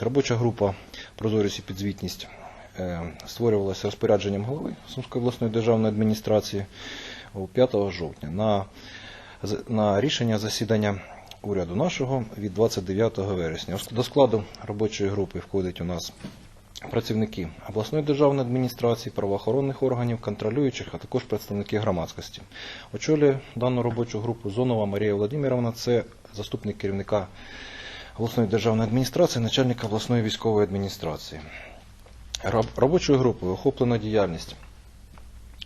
Ось робоча група Прозорість і підзвітність е, створювалася розпорядженням голови Сумської обласної державної адміністрації 5 жовтня на, на рішення засідання уряду нашого від 29 вересня. До складу робочої групи входить у нас працівники обласної державної адміністрації, правоохоронних органів, контролюючих, а також представники громадськості. Очолює дану робочу групу Зонова Марія Владимировна, це заступник керівника обласної державної адміністрації, начальника обласної військової адміністрації. Роб- Робочою групою охоплена діяльність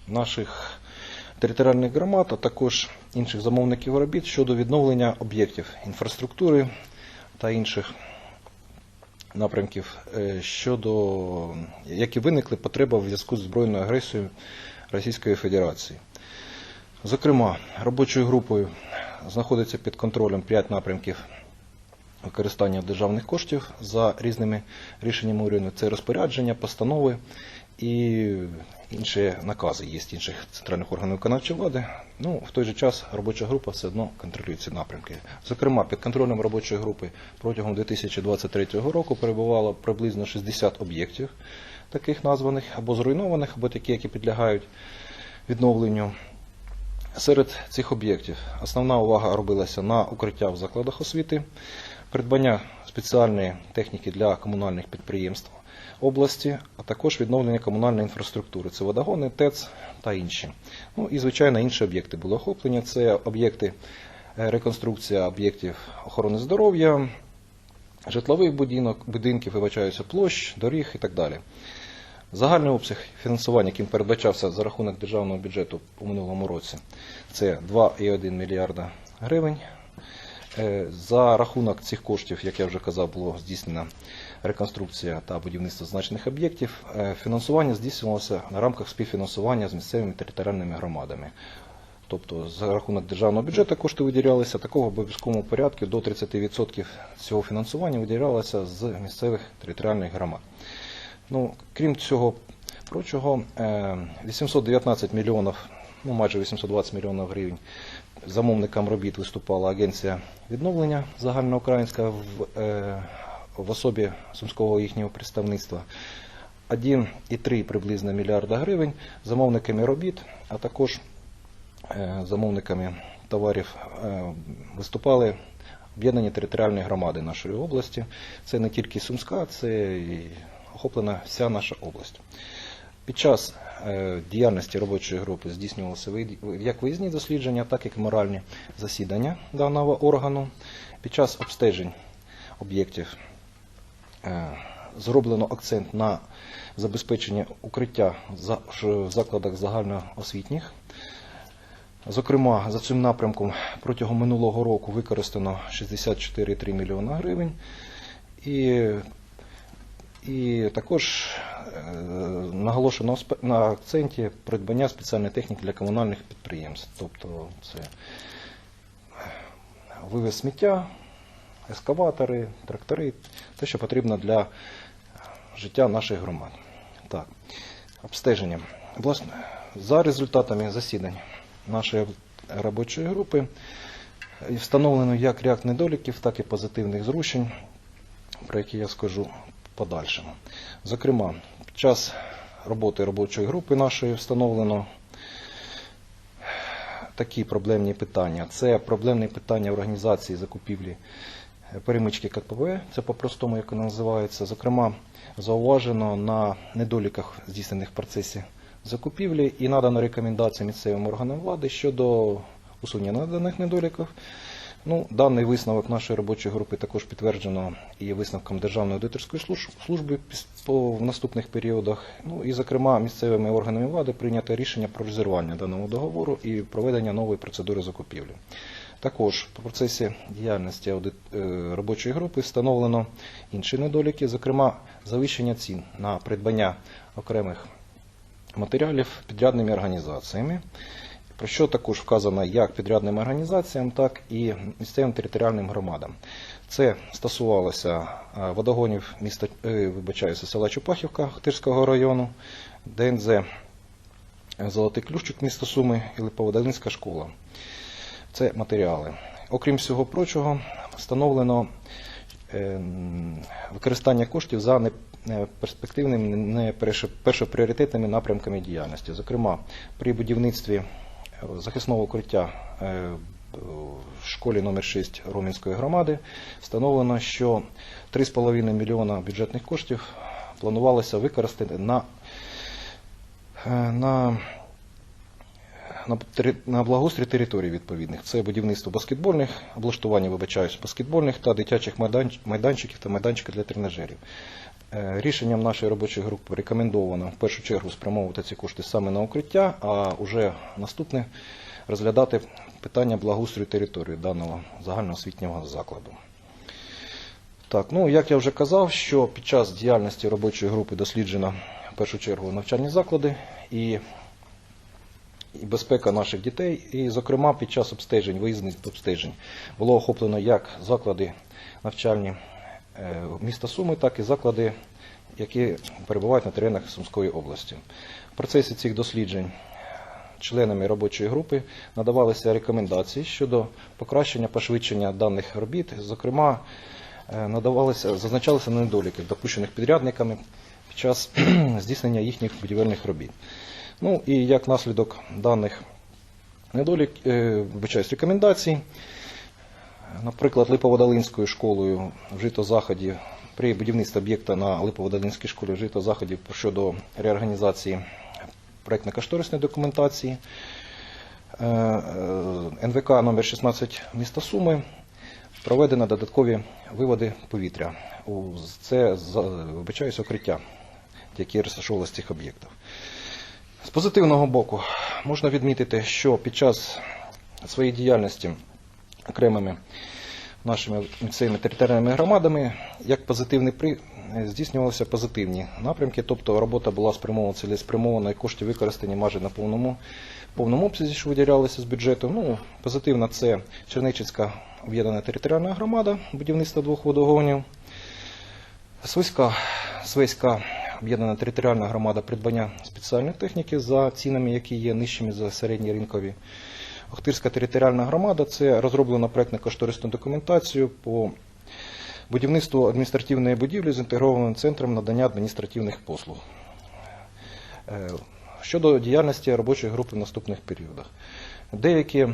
наших територіальних громад, а також інших замовників робіт щодо відновлення об'єктів інфраструктури та інших напрямків, е, щодо які виникли потреба в зв'язку з збройною агресією Російської Федерації. Зокрема, робочою групою знаходиться під контролем 5 напрямків використання державних коштів за різними рішеннями уряду. Це розпорядження, постанови і інші накази є інших центральних органів виконавчої влади. Ну, в той же час робоча група все одно контролює ці напрямки. Зокрема, під контролем робочої групи протягом 2023 року перебувало приблизно 60 об'єктів, таких названих або зруйнованих, або такі, які підлягають відновленню. Серед цих об'єктів основна увага робилася на укриття в закладах освіти, придбання спеціальної техніки для комунальних підприємств області, а також відновлення комунальної інфраструктури. Це водогони, ТЕЦ та інші. Ну і, звичайно, інші об'єкти були охоплені. Це об'єкти е, реконструкція об'єктів охорони здоров'я, житлових будинок, будинків, вибачаюся, площ, доріг і так далі. Загальний обсяг фінансування, яким передбачався за рахунок державного бюджету у минулому році, це 2,1 мільярда гривень. Е, За рахунок цих коштів, як я вже казав, було здійснена реконструкція та будівництво значних об'єктів. Е, Фінансування здійснювалося на рамках співфінансування з місцевими територіальними громадами. Тобто за рахунок державного бюджету кошти виділялися, такого обов'язковому порядку до 30% цього фінансування виділялося з місцевих територіальних громад. Ну, крім цього прочого, е, 819 мільйонів, ну майже 820 мільйонів гривень замовникам робіт виступала агенція відновлення загальноукраїнська в, е, в особі сумського їхнього представництва. 1,3 приблизно мільярда гривень замовниками робіт, а також е, замовниками товарів е, виступали об'єднані територіальні громади нашої області. Це не тільки Сумська, це і охоплена вся наша область. Під час е, діяльності робочої групи здійснювалися як виїзні дослідження, так і моральні засідання даного органу. Під час обстежень об'єктів е, зроблено акцент на забезпечення укриття в закладах загальноосвітніх. Зокрема, за цим напрямком протягом минулого року використано 64,3 мільйона гривень. І, також наголошено на акценті придбання спеціальної техніки для комунальних підприємств. Тобто це вивез сміття, ескаватори, трактори, те, що потрібно для життя наших громад. Так, обстеження. Власне, за результатами засідань нашої робочої групи встановлено як ряд недоліків, так і позитивних зрушень, про які я скажу подальшому. Зокрема, під час роботи робочої групи нашої встановлено такі проблемні питання. Це проблемні питання організації закупівлі е, перемички КПВ, це по-простому, як вона називається. Зокрема, зауважено на недоліках здійснених в процесі закупівлі і надано рекомендації місцевим органам влади щодо усунення наданих недоліків. Ну, даний висновок нашої робочої групи також підтверджено і висновком Державної аудиторської служби в наступних періодах. Ну і, зокрема, місцевими органами влади прийнято рішення про розірвання даного договору і проведення нової процедури закупівлі. Також в процесі діяльності е, робочої групи встановлено інші недоліки, зокрема, завищення цін на придбання окремих матеріалів підрядними організаціями, про що також вказано як підрядним організаціям, так і місцевим територіальним громадам. Це стосувалося е, водогонів міста, е, вибачаюся, села Чупахівка Хтирського району, ДНЗ Золотий Ключик міста Суми і Липоводолинська школа. Це матеріали. Окрім всього прочого, встановлено е, використання коштів за перспективними, не першопріоритетними напрямками діяльності. Зокрема, при будівництві захисного укриття е, в школі номер 6 Ромінської громади встановлено, що 3,5 мільйона бюджетних коштів планувалося використати на, е, на на, на благоустрій територій відповідних. Це будівництво баскетбольних, облаштування, вибачаюсь, баскетбольних та дитячих майданчиків та майданчиків для тренажерів. Е, Рішенням нашої робочої групи рекомендовано в першу чергу спрямовувати ці кошти саме на укриття, а вже наступне розглядати питання благоустрою території даного загальноосвітнього закладу. Так, ну як я вже казав, що під час діяльності робочої групи досліджено в першу чергу навчальні заклади і і безпека наших дітей. І, зокрема, під час обстежень, виїзних обстежень було охоплено як заклади навчальні міста Суми, так і заклади, які перебувають на теренах Сумської області. В процесі цих досліджень членами робочої групи надавалися рекомендації щодо покращення, пошвидшення даних робіт. Зокрема, е, надавалися, зазначалися недоліки, допущених підрядниками під час здійснення їхніх будівельних робіт. Ну і як наслідок даних недолік, е, вибачаюсь, рекомендацій, наприклад, Липоводолинською школою вжито заходів при будівництві об'єкта на Липоводолинській школі вжито заходів щодо реорганізації проєктно-кошторисної документації. Е, е, НВК номер 16 міста Суми проведено додаткові виводи повітря. Це вибачаюсь, укриття, які розташовувалися в цих об'єктах. З позитивного боку можна відмітити, що під час своєї діяльності окремими нашими місцевими територіальними громадами як позитивний при здійснювалися позитивні напрямки, тобто робота була спрямована цілеспрямована і кошти використані майже на повному, повному обсязі, що виділялися з бюджету. Ну, позитивна це Черничівська об'єднана територіальна громада, будівництво двох водогонів. Свиська, Свиська об'єднана територіальна громада придбання спеціальної техніки за цінами, які є нижчими за середні ринкові. Охтирська територіальна громада це розроблена проєктно-кошторисну документацію по будівництву адміністративної будівлі з інтегрованим центром надання адміністративних послуг. Е, Щодо діяльності робочої групи в наступних періодах. Деякі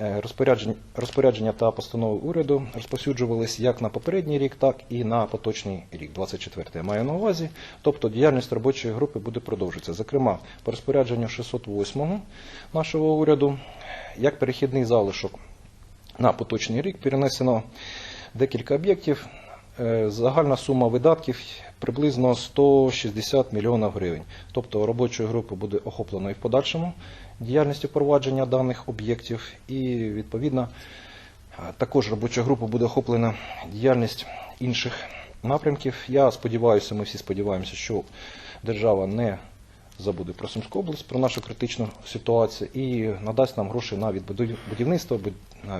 розпорядження, розпорядження та постанови уряду розповсюджувалися як на попередній рік, так і на поточний рік, 24 я маю на увазі. Тобто діяльність робочої групи буде продовжуватися. Зокрема, по розпорядженню 608 нашого уряду, як перехідний залишок на поточний рік перенесено декілька об'єктів. Е, Загальна сума видатків приблизно 160 мільйонів гривень. Тобто робочою групою буде охоплено і в подальшому діяльністю провадження даних об'єктів, і відповідно також робоча група буде охоплена діяльність інших напрямків. Я сподіваюся, ми всі сподіваємося, що держава не забуде про Сумську область, про нашу критичну ситуацію і надасть нам гроші на будівництво,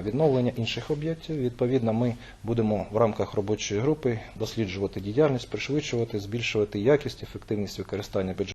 відновлення інших об'єктів. Відповідно, ми будемо в рамках робочої групи досліджувати діяльність, пришвидшувати, збільшувати якість, ефективність використання бюджету.